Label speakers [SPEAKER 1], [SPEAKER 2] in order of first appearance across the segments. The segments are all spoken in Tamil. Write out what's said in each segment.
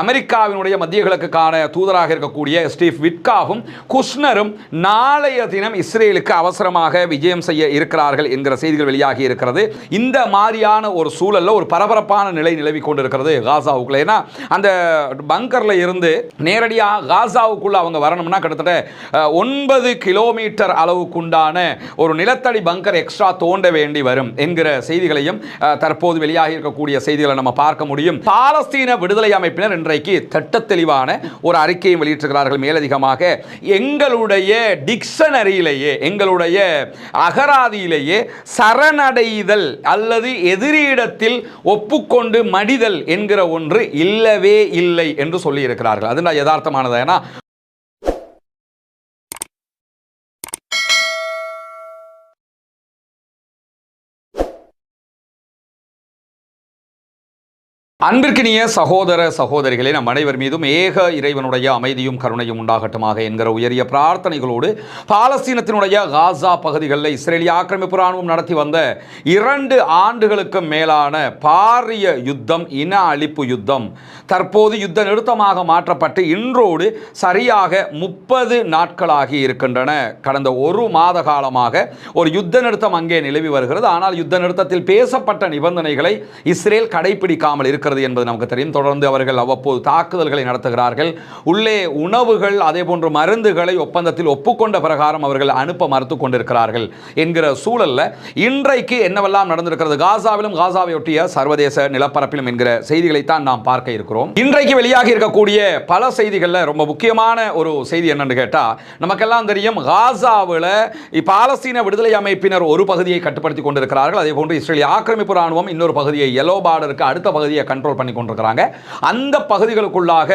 [SPEAKER 1] அமெரிக்காவினுடைய மத்திய கிழக்குக்கான தூதராக இருக்கக்கூடிய ஸ்டீவ் விட்காவும் குஷ்னரும் நாளைய தினம் இஸ்ரேலுக்கு அவசரமாக விஜயம் செய்ய இருக்கிறார்கள் என்கிற செய்திகள் வெளியாகி இருக்கிறது. இந்த மாதிரியான ஒரு சூழலில் ஒரு பரபரப்பான நிலை நிலவி கொண்டிருக்கிறது காசாவுக்குள்ள. ஏன்னா அந்த பங்கரில் இருந்து நேரடியாக காசாவுக்குள்ள அவங்க வரணும்னா கிட்டத்தட்ட ஒன்பது கிலோமீட்டர் அளவுக்குண்டான ஒரு நிலத்தடி பங்கர் எக்ஸ்ட்ரா தோண்ட வேண்டி வரும் என்கிற செய்திகளையும் தற்போது வெளியாகி இருக்கக்கூடிய செய்திகளை நம்ம பார்க்க முடியும். பாலஸ்தீன விடுதலை அமைப்பினர் இன்றைக்கு திட்ட தெளிவான ஒரு அறிக்கையை வெளியிட்டிருக்கிறார்கள். மேலதிகமாக எங்களுடைய டிக்ஷனரியிலேயே எங்களுடைய அகராதியிலேயே சரணடைதல் அல்லது எதிரியிடத்தில் ஒப்புக்கொண்டு மடிதல் என்கிற ஒன்று இல்லவே இல்லை என்று சொல்லியிருக்கிறார்கள். அது நான் யதார்த்தமானது. ஏன்னா அன்பிற்கினிய சகோதர சகோதரிகளே நம் அனைவர் மீதும் ஏக இறைவனுடைய அமைதியும் கருணையும் உண்டாகட்டுமாக என்கிற உயரிய பிரார்த்தனைகளோடு பாலஸ்தீனத்தினுடைய காசா பகுதிகளில் இஸ்ரேலிய ஆக்கிரமிப்பு ராணுவம் நடத்தி வந்த இரண்டு ஆண்டுகளுக்கு மேலான பாரிய யுத்தம் இன அழிப்பு யுத்தம் தற்போது யுத்த நிறுத்தமாக மாற்றப்பட்டு இன்றோடு சரியாக முப்பது நாட்களாகி இருக்கின்றன. கடந்த ஒரு மாத காலமாக ஒரு யுத்த நிறுத்தம் அங்கே நிலவி வருகிறது. ஆனால் யுத்த நிறுத்தத்தில் பேசப்பட்ட நிபந்தனைகளை இஸ்ரேல் கடைபிடிக்காமல் இருக்கிறது. என்பது நமக்கு தெரியும். தொடர்ந்து அவர்கள் அவ்வப்போது தாக்குதல்களை நடத்துகிறார்கள். உள்ளே உணவுகள் அதே போன்ற மருந்துகளை ஒப்பந்தத்தில் ஒப்புக்கொண்ட பிரகாரம் அவர்கள் அனுப்ப மறுத்து கொண்டிருக்கிறார்கள் என்கிற சூழலில் இன்றைக்கு என்னவெல்லாம் நடந்திருக்கிறது? காசாவிலும் காசாவையொட்டிய சர்வதேச நிலப்பரப்பிலும் என்கிற செய்திகளைத்தான் நாம் பார்க்க இருக்கிறோம். இன்றைக்கு வெளியாகி இருக்கக்கூடிய பல செய்திகள்ல ரொம்ப முக்கியமான ஒரு செய்தி என்னன்னு கேட்டால் நமக்கெல்லாம் தெரியும் காசாவில் பாலஸ்தீன விடுதலை அமைப்பினர் ஒரு பகுதியை கட்டுப்படுத்தி கொண்டிருக்கிறார்கள். அதே போன்று இஸ்ரேலிய ஆக்கிரமிப்பு ராணுவம் இன்னொரு பகுதியை எல்லோ பார்டருக்கு அடுத்த பகுதியை கண்ட்ரோல் பண்ணி கொண்டிருக்கிறாங்க. அந்த பகுதிகளுக்குள்ளாக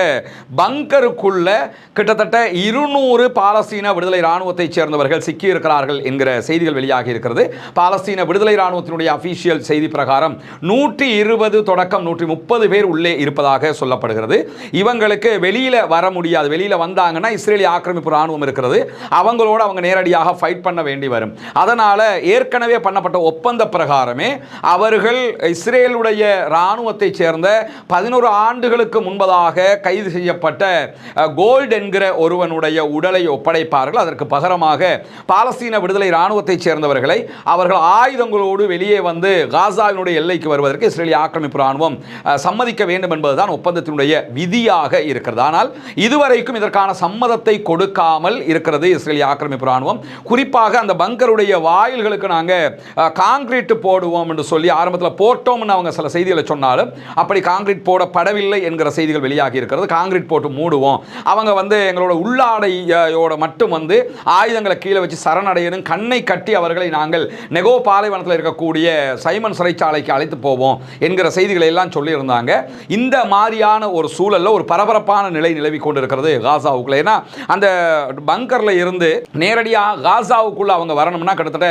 [SPEAKER 1] பங்கருக்குள்ள கிட்டத்தட்ட இருநூறு பாலஸ்தீன விடுதலை ராணுவத்தைச் சேர்ந்தவர்கள் சிக்கியிருக்கிறார்கள் என்கிற செய்திகள் வெளியாகி இருக்கிறது. பாலஸ்தீன விடுதலை ராணுவத்தினுடைய அபிஷியல் செய்தி பிரகாரம் நூற்றி இருபது தொடக்கம் நூற்றி முப்பது பேர் உள்ளே இருப்பதாக சொல்லப்படுகிறது. இவங்களுக்கு வெளியில வர முடியாது. வெளியில வந்தாங்கன்னா இஸ்ரேலிய ஆக்கிரமிப்பு ராணுவம் இருக்கிறது. அவங்களோட அவங்க நேரடியாக ஃபைட் பண்ண வேண்டி வரும். அதனால ஏற்கனவே பண்ணப்பட்ட ஒப்பந்த பிரகாரமே அவர்கள் இஸ்ரேலுடைய இராணுவத்தைச் சேர்ந்த பதினோரு ஆண்டுகளுக்கு முன்பதாக கைது செய்யப்பட்ட கோல்ட் என்கிற ஒருவனுடைய உடலை ஒப்படைப்பார்கள். அதற்கு பகரமாக பாலஸ்தீன விடுதலை இராணுவத்தைச் சேர்ந்தவர்களை அவர்கள் ஆயுதங்களோடு வெளியே வந்து காசாவினுடைய எல்லைக்கு வருவதற்கு இஸ்ரேலிய ஆக்கிரமிப்பு ராணுவம் சம்மதிக்க வேண்டும் என்பதுதான் ஒப்பந்தத்தினுடைய விதியாக இருக்கிறது. ஆனால் இதுவரைக்கும் இதற்கான சம்மதத்தை கொடுக்காமல் இருக்கிறது இஸ்ரேலிய ஆக்கிரமிப்பு ராணுவம் குறிப்பாக அந்த பங்கருடைய வாயில்களுக்கு நாங்கள் காங்கிரீட் போடுவோம் என்று சொல்லி ஆரம்பத்தில் போட்டோம்னு அவங்க சில செய்திகளை சொன்னாலும் அப்படி காங்கிரீட் போடப்படவில்லை என்கிற செய்திகள் வெளியாகி இருக்கிறது. காங்கிரீட் போட்டு மூடுவோம். அவங்க வந்து எங்களோட உள்ளாடையோட மட்டும் வந்து ஆயுதங்களை கீழே வச்சு சரணடையணும். கண்ணை கட்டி அவர்களை நாங்கள் நெகோ பாலைவனத்தில் இருக்கக்கூடிய சைமன் சிறைச்சாலைக்கு அழைத்து போவோம் என்கிற செய்திகளை எல்லாம் சொல்லியிருந்தாங்க. இந்த மாதிரியான ஒரு சூழலில் ஒரு பரபரப்பான நிலை நிலவி கொண்டிருக்கிறது காசாவுக்குள்ள. ஏன்னா அந்த பங்கரில் இருந்து நேரடியாக காசாவுக்குள்ள அவங்க வரணும்னா கிட்டத்தட்ட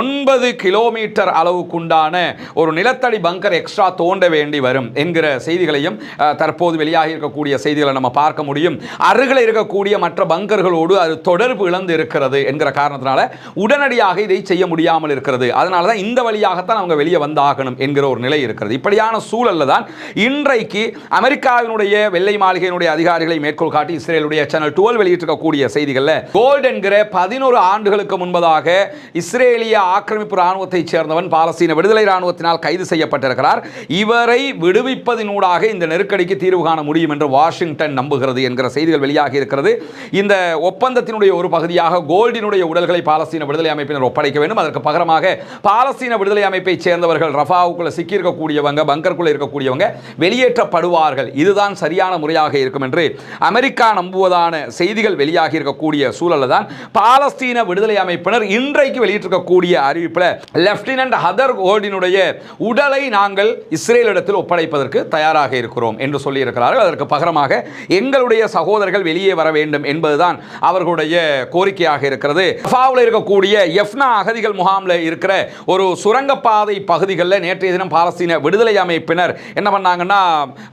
[SPEAKER 1] ஒன்பது கிலோமீட்டர் அளவுக்குண்டான ஒரு நிலத்தடி பங்கர் எக்ஸ்ட்ரா தோண்ட வேண்டி வரும் வரும் என்கிற செய்திகளையும் தற்போது வெளியாகி இருக்கக்கூடிய செய்திகளை நம்ம பார்க்க முடியும். அருகில் இருக்கக்கூடிய மற்ற பங்கர்களோடு அது தொடர்பு இழந்து இருக்கிறது என்கிற காரணத்தினால உடனடியாக இதை செய்ய முடியாமல் இருக்கிறது. அதனால தான் இந்த வழியாகத்தான் அவங்க வெளியே வந்தாகணும் என்கிற ஒரு நிலை இருக்கிறது. இப்படியான சூழல்ல தான் இன்றைக்கு அமெரிக்காவினுடைய வெள்ளை மாளிகையினுடைய அதிகாரிகளை மேற்கோள் காட்டி இஸ்ரேலுடைய சேனல் டுவெல் வெளியிட்டிருக்கக்கூடிய செய்திகளில் கோல்ட் என்கிற பதினோரு ஆண்டுகளுக்கு முன்பதாக இஸ்ரேலிய ஆக்கிரமிப்பு ராணுவத்தைச் சேர்ந்தவன் பாலஸ்தீன விடுதலை ராணுவத்தினால் கைது செய்யப்பட்டிருக்கிறார். இவரை விடுவிப்பதினூடாக இந்த நெருக்கடிக்கு தீர்வு காண முடியும் என்று வாஷிங்டன் நம்புகிறது என்கிற செய்திகள் வெளியாகி இருக்கிறது. இந்த ஒப்பந்தத்தினுடைய ஒரு பகுதியாக கோல்டினுடைய உடல்களை பாலஸ்தீன விடுதலை அமைப்பினர் ஒப்படைக்க வேண்டும். அதற்கு பகரமாக பாலஸ்தீன விடுதலை அமைப்பைச் சேர்ந்தவர்கள் ரஃபாவுக்குள்ள சிக்கியிருக்கக்கூடியவங்க பங்கருக்குள்ள இருக்கக்கூடியவங்க வெளியேற்றப்படுவார்கள். இதுதான் சரியான முறையாக இருக்கும் என்று அமெரிக்கா நம்புவதான செய்திகள் வெளியாகி இருக்கக்கூடிய சூழலில் தான் பாலஸ்தீன விடுதலை அமைப்பினர் இன்றைக்கு வெளியிட்டிருக்கக்கூடிய அறிவிப்பில் லெப்டினன்ட் ஹதர் கோல்டினுடைய உடலை நாங்கள் இஸ்ரேலிடத்தில் ஒப்படைப்பதற்கு தயாராக இருக்கிறோம் என்று சொல்லியிருக்கிறார்கள். அதற்கு பகரமாக எங்களுடைய சகோதரர்கள் வெளியே வர வேண்டும் என்பதுதான் அவர்களுடைய கோரிக்கையாக இருக்கிறது. ரஃபாவில் இருக்கக்கூடிய எஃப்னா அகதிகள் முகாமில் இருக்கிற ஒரு சுரங்கப்பாதை பகுதிகளில் நேற்றைய தினம் பாலஸ்தீன விடுதலை அமைப்பினர் என்ன பண்ணாங்கன்னா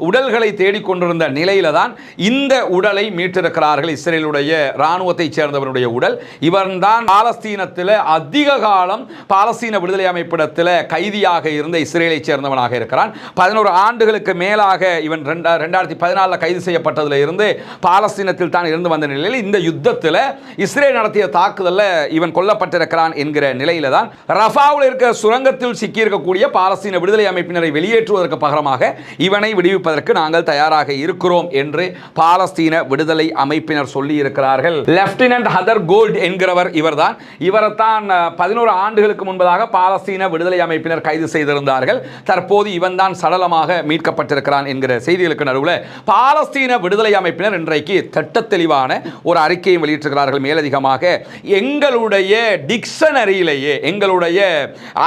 [SPEAKER 1] உடல்களை தேடிக்கொண்டிருந்த நிலையில தான் இந்த உடலை மீட்டிருக்கிறார்கள். இஸ்ரேலுடைய இராணுவத்தைச் சேர்ந்தவருடைய உடல். இவர்தான் பாலஸ்தீனத்தில் அதிக காலம் பாலஸ்தீன விடுதலை அமைப்பிடத்தில் கைதியாக இருந்த இஸ்ரேலைச் சேர்ந்தவனாக இருக்கிறான். பதினோரு மூன்று ஆண்டுகளுக்கு மேலாக இவன் ரெண்டா ரெண்டாயிரத்தி பதினாலில் கைது செய்யப்பட்டதில் இருந்து பாலஸ்தீனத்தில் தான் இருந்து வந்த நிலையில் இந்த யுத்தத்தில் இஸ்ரேல் நடத்திய தாக்குதலில் இவன் கொல்லப்பட்டிருக்கிறான் என்கிற நிலையில தான் ரஃபாவில் இருக்க சுரங்கத்தில் சிக்கியிருக்கக்கூடிய பாலஸ்தீன விடுதலை அமைப்பினரை வெளியேற்றுவதற்கு பகரமாக இவனை விடுவிப்பதற்கு நாங்கள் தயாராக இருக்கிறோம் என்று பாலஸ்தீன விடுதலை அமைப்பினர் சொல்லி இருக்கிறார்கள் லெப்டினன்ட் ஹதர் கோல்ட் என்கிறவர் இவர்தான். இவரைத்தான் பதினோரு ஆண்டுகளுக்கு முன்பதாக பாலஸ்தீன விடுதலை அமைப்பினர் கைது செய்திருந்தார்கள். தற்போது இவன் தான் சடலமாக மீட்கப்பட்டிருக்கிறான் என்கிற செய்திகளுக்கு நடுவில் பாலஸ்தீன விடுதலை அமைப்பினர் இன்றைக்கு திட்ட தெளிவான ஒரு அறிக்கையும் வெளியிட்டிருக்கிறார்கள். மேலதிகமாக எங்களுடைய டிக்ஷனரியிலேயே எங்களுடைய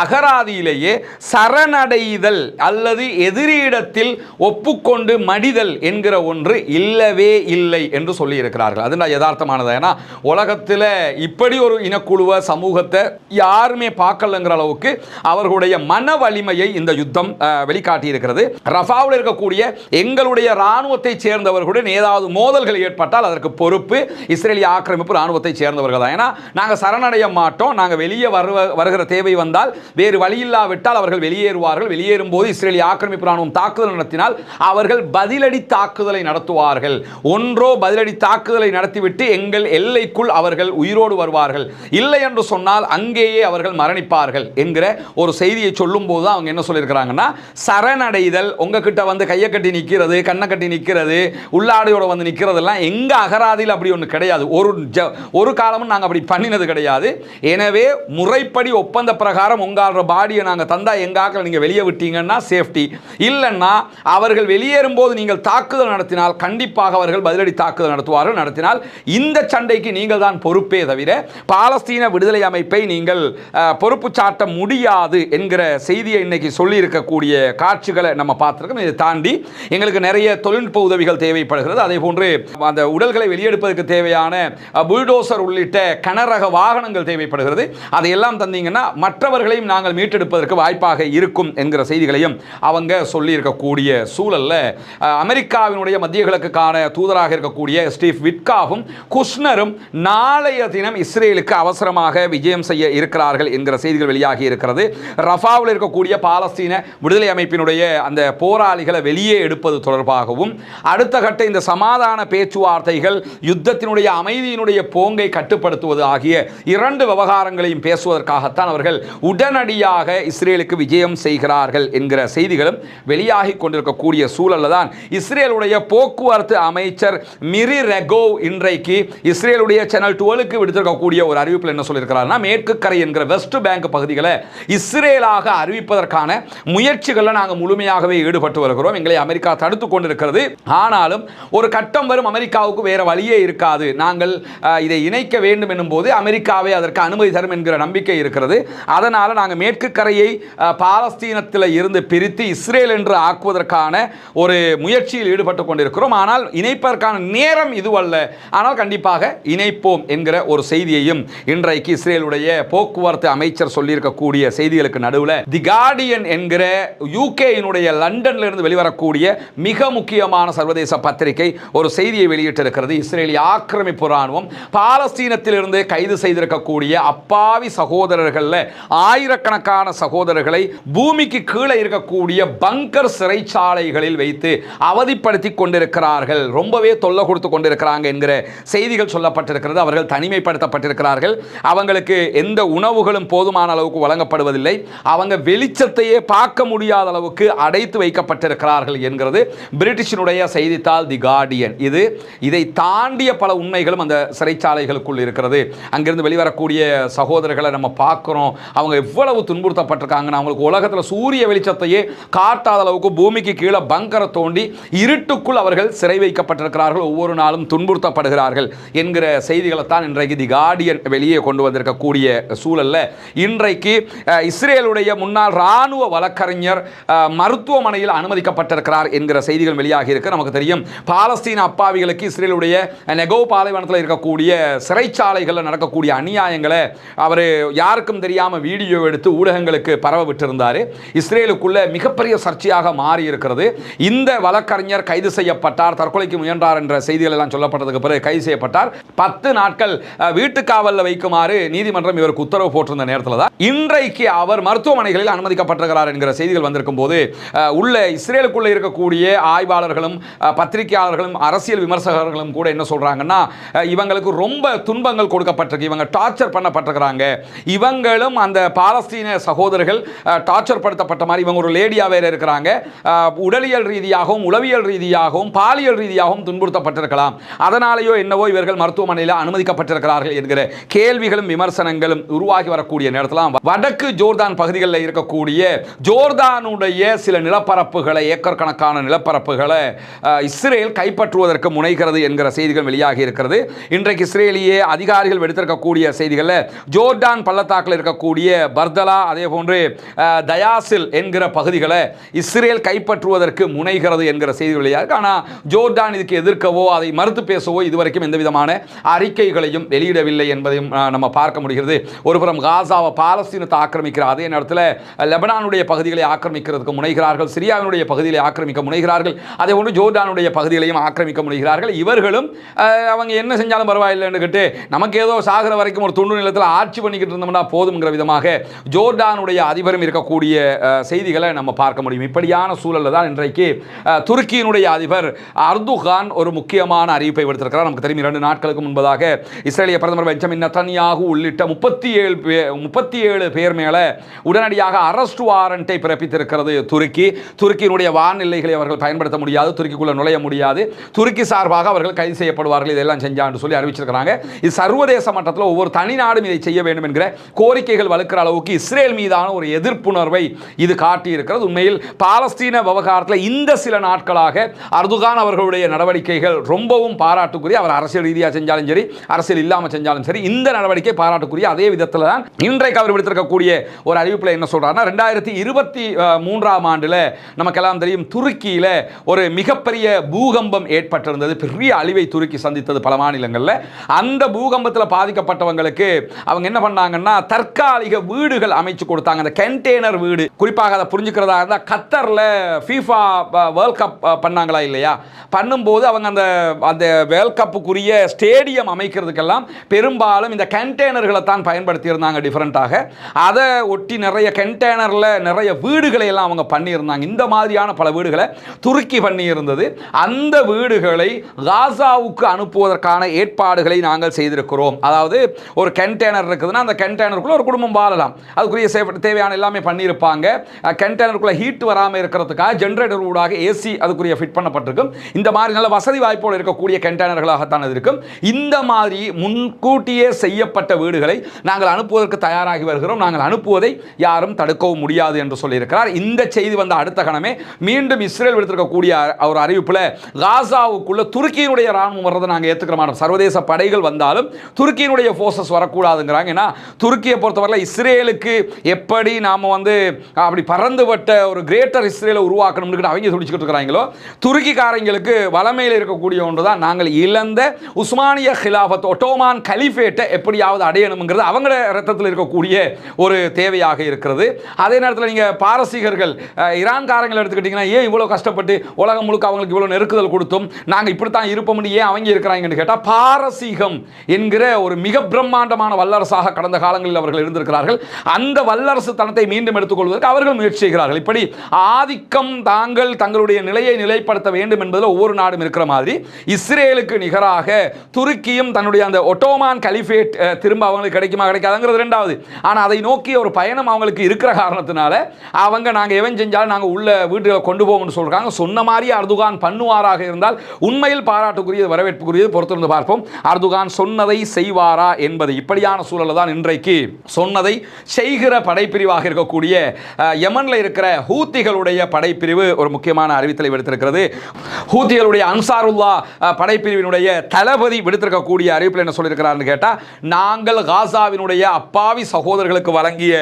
[SPEAKER 1] அகராதியிலேயே சரணடைதல் அல்லது எதிரியிடத்தில் ஒப்புக்கொண்டு மடிதல் என்கிற ஒன்று இல்லவே இல்லை என்று சொல்லி இருக்கிறார்கள் அது நான் யதார்த்தமானது. ஏன்னா உலகத்தில் இப்படி ஒரு இனக்குழுவ சமூகத்தை யாருமே பார்க்கலங்கிற அளவுக்கு அவர்களுடைய மன வலிமையை இந்த யுத்தம் வெளிக்காட்டியிருக்கிறது. வெளிக்காட்டி ரஃபாவில் இருக்கக்கூடிய எங்களுடைய ராணுவத்தை சேர்ந்தவர்களுடன் ஏதாவது மோதல்கள் ஏற்பட்டால் அதற்கு பொறுப்பு. இஸ்ரேலிய ஆக்கிரமிப்பு ராணுவத்தை சேர்ந்தவர்கள் தான் ஏன்னா நாங்கள் சரணடைய மாட்டோம். நாங்கள் வெளியே வருவ வருகிற தேவை வந்தால் வேறு வழி இல்லாவிட்டால் அவர்கள் வெளியேறுவார்கள். வெளியேறும் போது இஸ்ரேலிய ஆக்கிரமிப்பு ராணுவம் தாக்குதல் நடத்தினால் அவர்கள் பதிலடி தாக்குதலை நடத்துவார்கள். ஒன்றோ பதிலடி தாக்குதலை நடத்திவிட்டு எங்கள் எல்லைக்குள் அவர்கள் உயிரோடு வருவார்கள். இல்லை என்று சொன்னால் அங்கேயே அவர்கள் மரணிப்பார்கள் என்கிற ஒரு செய்தியை சொல்லும் போது அவங்க என்ன சொல்லியிருக்கிறாங்கன்னா சரணடை செய்தல் உங்ககிட்ட வந்து கையை கட்டி நிற்கிறது கண்ணை கட்டி நிற்கிறது உள்ளாடையோட வந்து நிற்கிறதெல்லாம் எங்கே அகராதியில் அப்படி ஒன்று கிடையாது. ஒரு ஜ ஒரு காலமும் நாங்கள் அப்படி பண்ணினது கிடையாது. எனவே முறைப்படி ஒப்பந்த பிரகாரம் உங்களோட பாடியை நாங்கள் தந்தால் எங்கள் ஆக்களை நீங்கள் வெளியே விட்டீங்கன்னா சேஃப்டி. இல்லைன்னா அவர்கள் வெளியேறும்போது நீங்கள் தாக்குதல் நடத்தினால் கண்டிப்பாக அவர்கள் பதிலடி தாக்குதல் நடத்துவார்கள் நடத்தினால் இந்த சண்டைக்கு நீங்கள் தான் பொறுப்பே தவிர பாலஸ்தீன விடுதலை அமைப்பை நீங்கள் பொறுப்பு சாட்ட முடியாது என்கிற செய்தியை இன்னைக்கு சொல்லியிருக்கக்கூடிய காட்சிகளை நம்ம பார்த்துருக்கோம். இதை தாண்டி எங்களுக்கு நிறைய தொழில்நுட்ப உதவிகள் தேவைப்படுகிறது. அதே போன்று அந்த உடல்களை வெளியெடுப்பதற்கு தேவையான புல்டோசர் உள்ளிட்ட கனரக வாகனங்கள் தேவைப்படுகிறது. அதையெல்லாம் தந்தீங்கன்னா மற்றவர்களையும் நாங்கள் மீட்டெடுப்பதற்கு வாய்ப்பாக இருக்கும் என்கிற செய்திகளையும் அவங்க சொல்லியிருக்கக்கூடிய சூழலில் அமெரிக்காவினுடைய மத்திய கிழக்குக்கான தூதராக இருக்கக்கூடிய ஸ்டீவ் விட்காவும் குஷ்னரும் நாளைய தினம் இஸ்ரேலுக்கு அவசரமாக விஜயம் செய்ய இருக்கிறார்கள் என்கிற செய்திகள் வெளியாகி இருக்கிறது. ரஃபாவில் இருக்கக்கூடிய பாலஸ்தீன விடுதலை அமைப்பினுடைய அந்த போராளிகளை வெளியே எடுப்பது தொடர்பாகவும் அடுத்த கட்ட இந்த சமாதான பேச்சுவார்த்தைகள் யுத்தத்தினுடைய அமைதியினுடைய போங்கை கட்டுப்படுத்துவது ஆகிய இரண்டு விவகாரங்களையும் பேசுவதற்காகத்தான் அவர்கள் உடனடியாக இஸ்ரேலுக்கு விஜயம் செய்கிறார்கள் என்கிற செய்திகளும் வெளியாகி கொண்டிருக்கக்கூடிய சூழலில் தான் இஸ்ரேலுடைய போக்குவரத்து அமைச்சர் மிரி ரெகோ இன்றைக்கு இஸ்ரேலுடைய சேனல் டுவெலுக்கு விடுத்திருக்கக்கூடிய ஒரு அறிவிப்பில் என்ன சொல்லியிருக்கிறார்னா மேற்கு கரை என்கிற வெஸ்ட் பேங்க் பகுதிகளை இஸ்ரேலாக அறிவிப்பதற்கான முயற்சிகளில் நாங்கள் முழுமையாகவே ஈடுபட்டு வருகிறோம். எங்களை அமெரிக்கா தடுத்து கொண்டிருக்கிறது. ஆனாலும் ஒரு கட்டம் வரும் அமெரிக்காவுக்கு வேறு வழியே இருக்காது. நாங்கள் இதை இணைக்க வேண்டும் என்னும் அமெரிக்காவை அமெரிக்காவே அதற்கு அனுமதி தரும் என்கிற நம்பிக்கை இருக்கிறது. அதனால் நாங்கள் மேற்கு கரையை பாலஸ்தீனத்தில் இருந்து பிரித்து இஸ்ரேல் என்று ஆக்குவதற்கான ஒரு முயற்சியில் ஈடுபட்டு கொண்டிருக்கிறோம். ஆனால் இணைப்பதற்கான நேரம் இதுவல்ல. ஆனால் கண்டிப்பாக இணைப்போம் என்கிற ஒரு செய்தியையும் இன்றைக்கு இஸ்ரேலுடைய போக்குவரத்து அமைச்சர் சொல்லியிருக்கக்கூடிய செய்திகளுக்கு நடுவில் தி கார்டியன் என்கிற யூகேயினுடைய நம்முடைய இருந்து வெளிவரக்கூடிய மிக முக்கியமான சர்வதேச பத்திரிகை ஒரு செய்தியை வெளியிட்டிருக்கிறது. இஸ்ரேலிய ஆக்கிரமிப்பு ராணுவம் பாலஸ்தீனத்திலிருந்து கைது செய்திருக்கக்கூடிய அப்பாவி சகோதரர்களில் ஆயிரக்கணக்கான சகோதரர்களை பூமிக்கு கீழே இருக்கக்கூடிய பங்கர் சிறைச்சாலைகளில் வைத்து அவதிப்படுத்தி கொண்டிருக்கிறார்கள். ரொம்பவே தொல்லை கொடுத்து கொண்டிருக்கிறாங்க என்கிற செய்திகள் சொல்லப்பட்டிருக்கிறது. அவர்கள் தனிமைப்படுத்தப்பட்டிருக்கிறார்கள். அவங்களுக்கு எந்த உணவுகளும் போதுமான அளவுக்கு வழங்கப்படுவதில்லை. அவங்க வெளிச்சத்தையே பார்க்க முடியாத அளவுக்கு அடைத்து வைக்கப்பட்டிருக்கிறார்கள் என்கிறது பிரிட்டிஷினுடைய செய்தித்தாள் தி கார்டியன். இது இதை தாண்டிய பல உண்மைகளும் அந்த சிறைச்சாலைகளுக்குள் இருக்கிறது. அங்கிருந்து வெளிவரக்கூடிய சகோதரர்களை நம்ம பார்க்குறோம். அவங்க எவ்வளவு துன்புறுத்தப்பட்டிருக்காங்கன்னு அவங்களுக்கு உலகத்தில் சூரிய வெளிச்சத்தையே காட்டாத அளவுக்கு பூமிக்கு கீழே பங்கரை தோண்டி இருட்டுக்குள் அவர்கள் சிறை வைக்கப்பட்டிருக்கிறார்கள். ஒவ்வொரு நாளும் துன்புறுத்தப்படுகிறார்கள் என்கிற செய்திகளை தான் இன்றைக்கு தி கார்டியன் வெளியே கொண்டு வந்திருக்கக்கூடிய சூழலில். இன்றைக்கு இஸ்ரேலுடைய முன்னாள் இராணுவ வழக்கறிஞர் மருத்துவ மருத்துவமனையில் அனுமதிக்கப்பட்டிருக்கிறார் என்கிற செய்திகள் வெளியாகி இருக்கு. நமக்கு தெரியும் பாலஸ்தீன அப்பாவிகளுக்கு இஸ்ரேலுடைய நெகோ பாலைவனத்தில் இருக்கக்கூடிய சிறைச்சாலைகளில் நடக்கக்கூடிய அநியாயங்களை அவர் யாருக்கும் தெரியாமல் வீடியோ எடுத்து ஊடகங்களுக்கு பரவ விட்டிருந்தார். இஸ்ரேலுக்குள்ள மிகப்பெரிய சர்ச்சையாக மாறி இருக்கிறது. இந்த வழக்கறிஞர் கைது செய்யப்பட்டார் தற்கொலைக்கு முயன்றார் என்ற செய்திகள் எல்லாம் சொல்லப்பட்டதுக்கு பிறகு கைது செய்யப்பட்டார். பத்து நாட்கள் வீட்டு காவலில் வைக்குமாறு நீதிமன்றம் இவருக்கு உத்தரவு போட்டிருந்த நேரத்தில் தான் இன்றைக்கு அவர் மருத்துவமனைகளில் அனுமதிக்கப்பட்டிருக்கிறார் என்கிற செய்திகள் வந்திருக்கும் போது உள்ள இஸ்ரேலுக்குள்ளே இருக்கக்கூடிய ஆய்வாளர்களும் பத்திரிகையாளர்களும் அரசியல் விமர்சகர்களும் கூட என்ன சொல்கிறாங்கன்னா இவங்களுக்கு ரொம்ப துன்பங்கள் கொடுக்கப்பட்டிருக்கு. இவங்க டார்ச்சர் பண்ணப்பட்டிருக்கிறாங்க. இவங்களும் அந்த பாலஸ்தீன சகோதரர்கள் டார்ச்சர் படுத்தப்பட்ட மாதிரி இவங்க ஒரு லேடியாக வேறு இருக்கிறாங்க. உடலியல் ரீதியாகவும் உளவியல் ரீதியாகவும் பாலியல் ரீதியாகவும் துன்புறுத்தப்பட்டிருக்கலாம். அதனாலேயோ என்னவோ இவர்கள் மருத்துவமனையில் அனுமதிக்கப்பட்டிருக்கிறார்கள் என்கிற கேள்விகளும் விமர்சனங்களும் உருவாகி வரக்கூடிய நேரத்தில் வடக்கு ஜோர்தான் பகுதிகளில் இருக்கக்கூடிய ஜோர்தானுடைய சில நிலப்பரப்புகளை ஏக்கர் கணக்கான நிலப்பரப்புகளை இஸ்ரேல் கைப்பற்றுவதற்கு முனைகிறது என்கிற செய்திகள் வெளியாகி இருக்கிறது. இன்றைக்கு இஸ்ரேலியே அதிகாரிகள் எடுத்திருக்கக்கூடிய செய்திகளில் ஜோர்டான் பள்ளத்தாக்கில் இருக்கக்கூடிய பர்தலா அதே போன்று தயாசில் என்கிற பகுதிகளை இஸ்ரேல் கைப்பற்றுவதற்கு முனைகிறது என்கிற செய்திகள் வெளியாக ஆனால் ஜோர்டான் இதுக்கு எதிர்க்கவோ அதை மறுத்து பேசவோ இதுவரைக்கும் எந்த விதமான அறிக்கைகளையும் வெளியிடவில்லை என்பதையும் நம்ம பார்க்க முடிகிறது. ஒருபுறம் காசாவை பாலஸ்தீனத்தை ஆக்கிரமிக்கிற அதே நேரத்தில் லெபனானுடைய பகுதிகளை ஆக்கிரமிக்கிறதுக்கு முனைகிறார்கள் சிரியாவினுடைய பகுதியிலே ஆக்கிரமிக்க முனைகிறார்கள் அதே போன்று ஜோர்டானுடைய பகுதிகளையும் ஆக்கிரமிக்க முனைகிறார்கள். இவர்களும் அவங்க என்ன செஞ்சாலும் பரவாயில்லைன்னு கேட்டு நமக்கு ஏதோ சாகிற வரைக்கும் ஒரு துண்டு நிலத்தில் ஆட்சி பண்ணிக்கிட்டு இருந்தோம்னா போதுங்கிற விதமாக ஜோர்டானுடைய அதிபரும் இருக்கக்கூடிய செய்திகளை நம்ம பார்க்க முடியும். இப்படியான சூழலில் தான் இன்றைக்கு துருக்கியினுடைய அதிபர் அர்துகான் ஒரு முக்கியமான அறிவிப்பை விடுத்திருக்கிறார். நமக்கு தெரியும் இரண்டு நாட்களுக்கு முன்பதாக இஸ்ரேலிய பிரதமர் பெஞ்சமின் நத்தன்யாகு உள்ளிட்ட முப்பத்தி ஏழு முப்பத்தி ஏழு பேர் மேலே உடனடியாக அரஸ்ட் வாரண்டை பிறப்பித்திருக்கிறது துருக்கி. துருக்கியினுடைய வானிலைகளை அவர்கள் பயன்படுத்த முடியாது துருக்கிக்குள்ள நுழைய முடியாது. துருக்கி சார்பாக அவர்கள் கைது செய்யப்படுவார்கள் இதெல்லாம் செஞ்சான்னு சொல்லி அறிவிச்சிருக்கிறாங்க. இது சர்வதேச மட்டத்தில் ஒவ்வொரு தனி நாடும் இதை செய்ய வேண்டும் என்கிற கோரிக்கைகள் வலுக்கிற அளவுக்கு இஸ்ரேல் மீதான ஒரு எதிர்ப்புணர்வை இது காட்டியிருக்கிறது. உண்மையில் பாலஸ்தீன விவகாரத்தில் இந்த சில நாட்களாக அர்துகான் அவர்களுடைய நடவடிக்கைகள் ரொம்பவும் பாராட்டுக்குரிய அவர் அரசியல் ரீதியாக செஞ்சாலும் சரி அரசியல் இல்லாமல் செஞ்சாலும் சரி இந்த நடவடிக்கை பாராட்டுக்குரிய அதே விதத்தில் தான் இன்றைக்கு அவர் விடுத்திருக்கக்கூடிய ஒரு அறிவிப்பில் என்ன சொல்றாருன்னா ரெண்டாயிரத்தி இருபத்தி மூன்றாம் ஆண்டு ஆண்டில் நமக்கெல்லாம் தெரியும் துருக்கியில் ஒரு மிகப்பெரிய பூகம்பம் ஏற்பட்டிருந்தது. பெரிய அழிவை துருக்கி சந்தித்தது பல மாநிலங்களில். அந்த பூகம்பத்தில் பாதிக்கப்பட்டவங்களுக்கு அவங்க என்ன பண்ணாங்கன்னா தற்காலிக வீடுகள் அமைச்சு கொடுத்தாங்க. அந்த கண்டெய்னர் வீடு. குறிப்பாக அதை புரிஞ்சுக்கிறதா இருந்தால் கத்தரில் ஃபீஃபா வேர்ல்ட் கப் பண்ணாங்களா இல்லையா? பண்ணும்போது அவங்க அந்த அந்த வேர்ல்ட் கப்புக்குரிய ஸ்டேடியம் அமைக்கிறதுக்கெல்லாம் பெரும்பாலும் இந்த கண்டெய்னர்களை தான் பயன்படுத்தியிருந்தாங்க டிஃப்ரெண்ட்டாக அதை ஒட்டி நிறைய கண்டெய்னரில் நிறைய வீடுகளை எல்லாம் அவங்க பண்ணி பண்ணியிருந்தாங்க. இந்த மாதிரியான பல வீடுகளை துருக்கி பண்ணியிருந்தது. அந்த வீடுகளை காசாவுக்கு அனுப்புவதற்கான ஏற்பாடுகளை நாங்கள் செய்திருக்கிறோம். அதாவது ஒரு கண்டெய்னர் இருக்குதுன்னா அந்த கண்டெய்னருக்குள்ளே ஒரு குடும்பம் வாழலாம். அதுக்குரிய தேவையான எல்லாமே பண்ணியிருப்பாங்க. கண்டெய்னருக்குள்ளே ஹீட் வராமல் இருக்கிறதுக்காக ஜென்ரேட்டர் ஊடாக ஏசி அதுக்குரிய ஃபிட் பண்ணப்பட்டிருக்கும். இந்த மாதிரி நல்ல வசதி வாய்ப்போடு இருக்கக்கூடிய கண்டெய்னர்களாகத்தான் அது இருக்கும். இந்த மாதிரி முன்கூட்டியே செய்யப்பட்ட வீடுகளை நாங்கள் அனுப்புவதற்கு தயாராகி வருகிறோம். நாங்கள் அனுப்புவதை யாரும் தடுக்கவும் முடியாது என்று சொல்லியிருக்கிறார். இந்த செய்தி வந்த அடுத்த கணமே மீண்டும் இஸ்ரேல் விடுத்திருக்கக்கூடிய ஒரு அறிவிப்பில் காசாவுக்குள்ள துருக்கியினுடைய ராணுவம் வர்றதை நாங்கள் ஏற்றுக்கிற மாட்டோம். சர்வதேச படைகள் வந்தாலும் துருக்கியினுடைய ஃபோர்ஸஸ் வரக்கூடாதுங்கிறாங்க. ஏன்னா துருக்கியை பொறுத்தவரையில் இஸ்ரேலுக்கு எப்படி நாம் வந்து அப்படி பறந்துபட்ட ஒரு கிரேட்டர் இஸ்ரேலை உருவாக்கணும்னு அவங்க துடிச்சுக்கிட்டு இருக்கிறாங்களோ துருக்கிக்காரங்களுக்கு வளமையில் இருக்கக்கூடிய ஒன்று தான் நாங்கள் இழந்த உஸ்மானிய ஹிலாஃபத் ஒட்டோமான் கலிஃபேட்டை எப்படியாவது அடையணுங்கிறது அவங்கள ரத்தத்தில் இருக்கக்கூடிய ஒரு தேவையாக இருக்கிறது. அதே நேரத்தில் நீங்கள் பாரசீகர்கள் ஈரான்காரங்களை எடுத்துக்கிட்டிங்கன்னா ஏன் இவ்வளோ கஷ்டப்பட்டு உலகம் முழுக்க அவங்களுக்கு இவ்வளோ நெருக்குதல் கொடுத்தோம்? நாங்கள் இப்படித்தான் இருப்போம்னு ஏன் அவங்க இருக்கிறாங்கன்னு கேட்டால் பாரசீகம் என்கிற ஒரு மிக பிரம்மாண்டமான வல்லரசாக கடந்த காலங்களில் அவர்கள் இருந்திருக்கிறார்கள். அந்த வல்லரசு தனத்தை மீண்டும் எடுத்துக்கொள்வதற்கு அவர்கள் முயற்சி செய்கிறார்கள். இப்படி ஆதிக்கம் தாங்கள் தங்களுடைய நிலையை நிலைப்படுத்த வேண்டும் என்பதில் ஒவ்வொரு நாடும் இருக்கிற மாதிரி இஸ்ரேலுக்கு நிகராக துருக்கியும் தன்னுடைய அந்த ஒட்டோமான் கலிஃபேட் திரும்ப அவங்களுக்கு கிடைக்குமா கிடைக்காதுங்கிறது ரெண்டாவது ஆனால் அதை நோக்கிய ஒரு பயணம் அவங்களுக்கு இருக்கிற காரணத்தினால அவங்க நாங்கள் எவன் செஞ்சாலும் நாங்கள் உள்ள வீட்டுகளை கொண்டு போவோம்னு சொல்கிறாங்க சொன்ன மாதிரி அர்துகான் பண்ணுவாராக இருந்தால் உண்மையில் பாராட்டுக்குரியது வரவேற்புக்குரியது பொறுத்திருந்து பார்ப்போம். அர்துகான் சொன்னதை செய்வாரா என்பது இப்படியான சூழலில் தான் இன்றைக்கு சொன்னதை செய்கிற படைப்பிரிவாக இருக்கக்கூடிய யமனில் இருக்கிற ஹூத்திகளுடைய படைப்பிரிவு ஒரு முக்கியமான அறிவித்தலை விடுத்திருக்கிறது. ஹூத்திகளுடைய அன்சாருல்லா படைப்பிரிவினுடைய தளபதி விடுத்திருக்கக்கூடிய அறிவிப்பில் என்ன சொல்லியிருக்கிறார்னு கேட்டால் நாங்கள் காசாவினுடைய அப்பாவி சகோதரர்களுக்கு வழங்கிய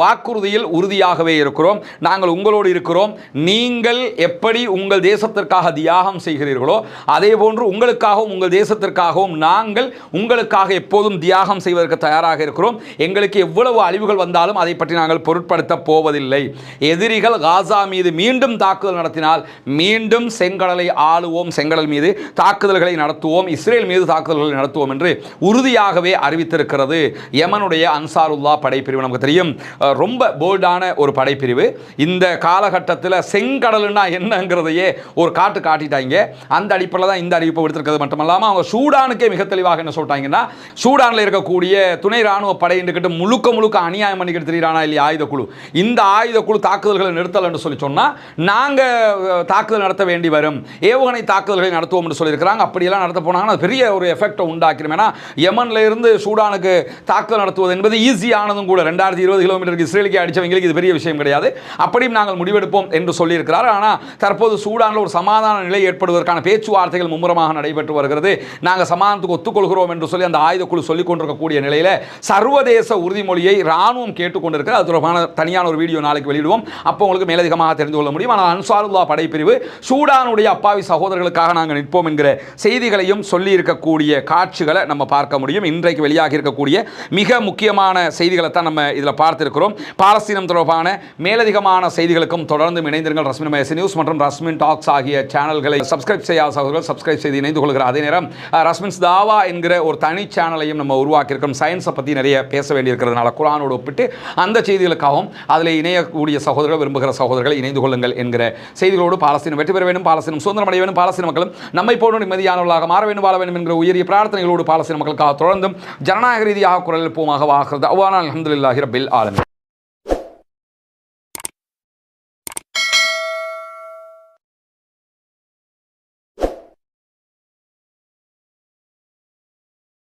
[SPEAKER 1] வாக்குறுதியில் உறுதியாகவே இருக்கிறோம். நாங்கள் உங்கள் உங்களோடு இருக்கிறோம். நீங்கள் எப்படி உங்கள் தேசத்திற்காக தியாகம் செய்கிறீர்களோ அதே போன்று உங்களுக்காகவும் உங்கள் தேசத்திற்காகவும் நாங்கள் உங்களுக்காக எப்போதும் தியாகம் செய்வதற்கு தயாராக இருக்கிறோம். எங்களுக்கு எவ்வளவு அழிவுகள் வந்தாலும் அதை பற்றி நாங்கள் பொருட்படுத்த போவதில்லை. எதிரிகள் காசா மீது மீண்டும் தாக்குதல் நடத்தினால் மீண்டும் செங்கடலை ஆளுவோம். செங்கடல் மீது தாக்குதல்களை நடத்துவோம். இஸ்ரேல் மீது தாக்குதல்களை நடத்துவோம் என்று உறுதியாகவே அறிவித்திருக்கிறது. யமனுடைய அன்சாருல்லா படைப்பிரிவு நமக்கு தெரியும். ரொம்ப போல்டான ஒரு படைப்பிரிவு. இந்த காலகட்டத்தில் செங்கடல்னா என்னங்கிறதையே ஒரு காட்டு காட்டிட்டாங்க. அந்த அடிப்படையில் தான் இந்த அறிவிப்பை எடுத்திருக்கிறது மட்டுமல்லாமல் அவங்க சூடானுக்கே மிக தெளிவாக என்ன சொல்லிட்டாங்கன்னா சூடானில் இருக்கக்கூடிய துணை ராணுவ படையின்றுக்கிட்டு முழுக்க முழுக்க அநியாயம் பண்ணிக்கிட்டு தெரியுறானா இல்லையா ஆயுத குழு இந்த ஆயுத குழு தாக்குதல்களை நிறுத்தல் என்று சொல்லி சொன்னால் நாங்கள் தாக்குதல் நடத்த வேண்டி வரும். ஏவுகணை தாக்குதல்களை நடத்துவோம்னு சொல்லியிருக்கிறாங்க. அப்படியெல்லாம் நடத்த போனாங்கன்னா பெரிய ஒரு எஃபெக்டை உண்டாக்கிடும் ஏன்னா யமன்ல இருந்து சூடானுக்கு தாக்குதல் நடத்துவது என்பது ஈஸியானதும் கூட. ரெண்டாயிரத்தி இருபது கிலோமீட்டருக்கு இஸ்ரேலுக்கு அடித்தவங்களுக்கு இது பெரிய விஷயம் கிடையாது. அப்படியும் நாங்கள் நாங்கள் முடிவெடுப்போம் என்று சொல்லியிருக்கிறார். ஆனால் தற்போது சூடானில் ஒரு சமாதான நிலை ஏற்படுவதற்கான பேச்சுவார்த்தைகள் மும்முரமாக நடைபெற்று வருகிறது. நாங்கள் சமாதானத்துக்கு ஒத்துக்கொள்கிறோம் என்று சொல்லி அந்த ஆயுதக்குழு சொல்லிக் கொண்டிருக்கக்கூடிய நிலையில் சர்வதேச உறுதிமொழியை ராணுவம் கேட்டுக்கொண்டிருக்கிறது. அது தொடர்பான தனியான ஒரு வீடியோ நாளைக்கு வெளியிடுவோம். அப்போ உங்களுக்கு மேலதிகமாக தெரிந்து கொள்ள முடியும். ஆனால் அன்சாருல்லா படைப்பிரிவு சூடானுடைய அப்பாவி சகோதரர்களுக்காக நாங்கள் நிற்போம் என்கிற செய்திகளையும் சொல்லி இருக்கக்கூடிய காட்சிகளை நம்ம பார்க்க முடியும். இன்றைக்கு வெளியாகி இருக்கக்கூடிய மிக முக்கியமான செய்திகளை தான் நம்ம இதில் பார்த்திருக்கிறோம். பாலஸ்தீனம் தொடர்பான மேலதிகமான செய்தி செய்திகளுக்கும் தொடர்ந்து இணைந்திருங்கள். ரஸ்மின் மயசி நியூஸ் மற்றும் ரஸ்மின் டாக்ஸ் ஆகிய சேனல்களை சப்ஸ்கிரைப் செய்யாத சகோதரர்கள் சப்ஸ்கிரைப் செய்து இணைந்து கொள்கிற அதே நேரம் ரஸ்மின்ஸ் தாவா என்கிற ஒரு தனி சேனலையும் நம்ம உருவாக்கியிருக்கோம் சயின்ஸை பற்றி நிறைய பேச வேண்டியிருக்கிறதுனால குரானோடு ஒப்பிட்டு அந்த செய்திகளுக்காகவும் அதில் இணையக்கூடிய சகோதரர்கள் விரும்புகிற சகோதரர்கள் இணைந்து கொள்ளுங்கள் என்கிற செய்திகளோடு பாலஸ்தீனம் வெற்றி பெற வேண்டும். பாலஸ்தீனம் சுதந்திரம் அடைய வேண்டும். பாலஸ்தீன மக்களும் நம்மை போன்ற நிம்மதியானவர்களாக மாற வேண்டும் வாழ வேண்டும் என்கிற உயரிய பிரார்த்தனைகளோடு பாலஸ்தீன மக்களுக்காக தொடர்ந்தும் ஜனநாயக ரீதியாக குரல் எழுப்புவமாக வாகிறது அவ்வாறு அலமதுல்லாஹி ரபில் ஆலமீன்.